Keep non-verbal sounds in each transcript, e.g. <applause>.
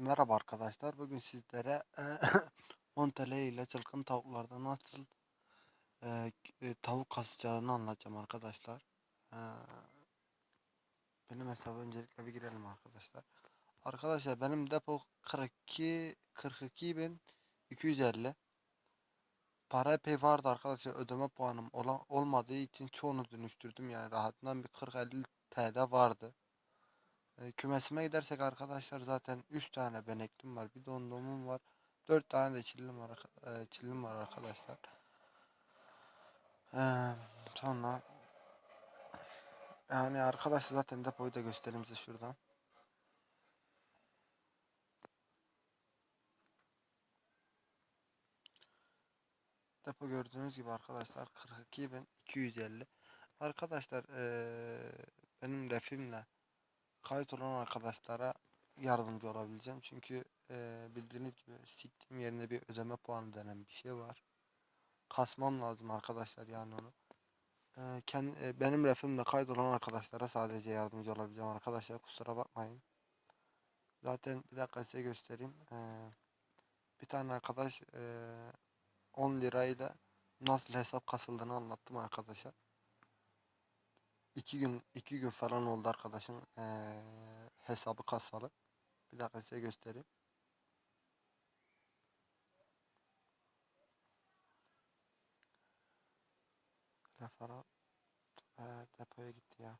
Merhaba arkadaşlar. Bugün sizlere <laughs> 10 TL ile çılgın tavuklarda nasıl eee, e, tavuk kasacağını anlatacağım arkadaşlar. Eee, benim hesabı öncelikle bir girelim arkadaşlar. Arkadaşlar benim depo 42 42.250. Para epey vardı arkadaşlar. Ödeme puanım olan, olmadığı için çoğunu dönüştürdüm yani rahatından bir 40-50 TL vardı. E, kümesime gidersek arkadaşlar zaten 3 tane beneklim var. Bir dondomum var. 4 tane de çillim var, e, çillim var arkadaşlar. Sonra yani arkadaşlar zaten depoyu da göstereyim size şuradan. Depo gördüğünüz gibi arkadaşlar 42.250. Arkadaşlar eee, benim refimle kayıt olan arkadaşlara yardımcı olabileceğim. Çünkü eee, bildiğiniz gibi siktiğim yerine bir ödeme puanı denen bir şey var. Kasmam lazım arkadaşlar yani onu. Eee kendi, benim refimle kayıt olan arkadaşlara sadece yardımcı olabileceğim arkadaşlar kusura bakmayın. Zaten bir dakika size göstereyim. Eee, bir tane arkadaş eee 10 lirayla nasıl hesap kasıldığını anlattım arkadaşa. 2 gün 2 gün falan oldu arkadaşın eee, hesabı kasalı. Bir dakika size göstereyim. Referans eee, depoya gitti ya.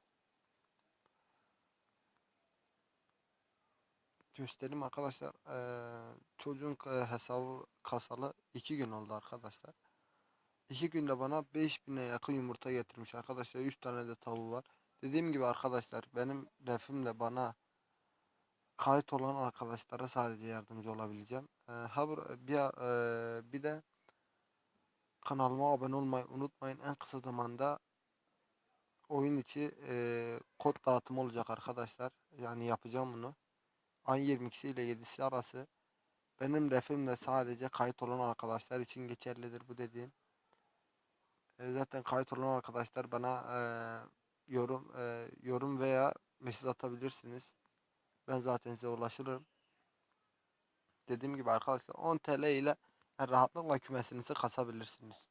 Göstereyim arkadaşlar. Eee, çocuğun e, hesabı kasalı 2 gün oldu arkadaşlar. 2 günde bana 5000'e yakın yumurta getirmiş arkadaşlar. 3 tane de tavuğu var. Dediğim gibi arkadaşlar benim refimle bana kayıt olan arkadaşlara sadece yardımcı olabileceğim. Ee, bir, e, bir de kanalıma abone olmayı unutmayın. En kısa zamanda oyun içi e, kod dağıtımı olacak arkadaşlar. Yani yapacağım bunu. Ayın 22'si ile 7'si arası. Benim refimle sadece kayıt olan arkadaşlar için geçerlidir bu dediğim. Zaten kayıt olan arkadaşlar bana e, yorum e, yorum veya mesaj atabilirsiniz. Ben zaten size ulaşırım. Dediğim gibi arkadaşlar 10 TL ile rahatlıkla kümesinizi kasabilirsiniz.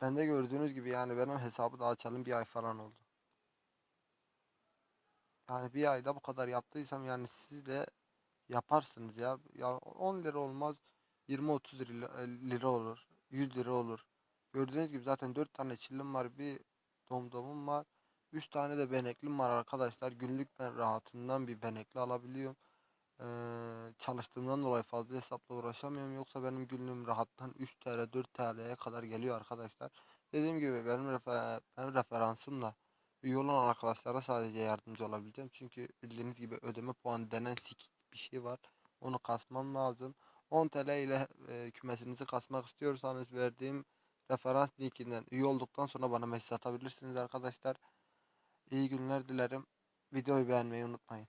Ben de gördüğünüz gibi yani benim hesabı da açalım bir ay falan oldu. Yani bir ayda bu kadar yaptıysam yani siz de yaparsınız ya. Ya 10 lira olmaz 20-30 lira, e, lira olur. 100 lira olur. Gördüğünüz gibi zaten 4 tane çillim var. Bir domdomum var. 3 tane de beneklim var arkadaşlar. Günlük ben rahatından bir benekli alabiliyorum. Ee, çalıştığımdan dolayı fazla hesapla uğraşamıyorum. Yoksa benim günlüğüm rahattan 3 TL 4 TL'ye kadar geliyor arkadaşlar. Dediğim gibi benim, refer benim referansımla üye olan arkadaşlara sadece yardımcı olabileceğim. Çünkü bildiğiniz gibi ödeme puanı denen sikik bir şey var. Onu kasmam lazım. 10 TL ile e, kümesinizi kasmak istiyorsanız verdiğim referans linkinden üye olduktan sonra bana mesaj atabilirsiniz arkadaşlar. İyi günler dilerim. Videoyu beğenmeyi unutmayın.